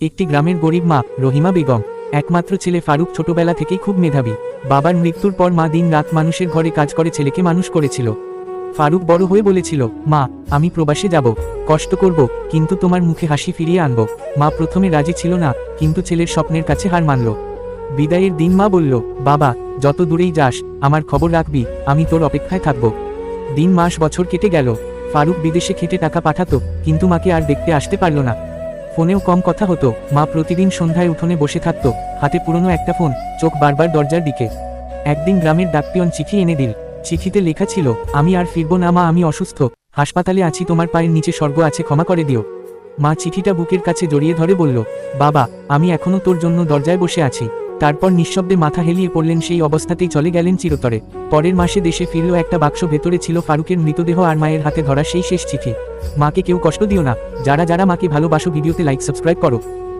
একটি গ্রামের গরিব মা, রহিমা বেগম, একমাত্র ছেলে ফারুক ছোটবেলা থেকেই খুব মেধাবী। বাবার মৃত্যুর পর মা দিন রাত মানুষের ঘরে কাজ করে ছেলেকে মানুষ করেছিল। ফারুক বড় হয়ে বলেছিল, মা, আমি প্রবাসে যাব, কষ্ট করব, কিন্তু তোমার মুখে হাসি ফিরিয়ে আনব। মা প্রথমে রাজি ছিল না, কিন্তু ছেলের স্বপ্নের কাছে হার মানল। বিদায়ের দিন মা বলল, বাবা, যত দূরেই যাস, আমার খবর রাখবি, আমি তোর অপেক্ষায় থাকব। দিন মাস বছর কেটে গেল। ফারুক বিদেশে খেটে টাকা পাঠাতো, কিন্তু মাকে আর দেখতে আসতে পারল না। ফোনেও কম কথা হতো। মা প্রতিদিন সন্ধ্যায় উঠোনে বসে থাকত। হাতে পুরনো একটা ফোন, চোখ বারবার দরজার দিকে। একদিন গ্রামের ডাকপিয়ন চিঠি এনে দিল। চিঠিতে লেখা ছিল, আমি আর ফিরব না মা, আমি অসুস্থ। হাসপাতালে আছি, তোমার পায়ের নিচে স্বর্গ আছে, ক্ষমা করে দিও। মা চিঠিটা বুকের কাছে জড়িয়ে ধরে বলল, বাবা, আমি এখনও তোর জন্য দরজায় বসে আছি। তারপর নিঃশব্দে মাথা হেলিয়ে পড়লেন সেই অবস্থাতেই চলে গেলেন চিরতরে। পরের মাসে দেশে ফিরল একটা বাক্স ভেতরে ছিল ফারুকের মৃতদেহ আর মায়ের হাতে ধরা সেই শেষ চিঠি। মাকে কেউ কষ্ট দিও না। যারা যারা মাকে ভালোবাসো, ভিডিওতে লাইক সাবস্ক্রাইব করো।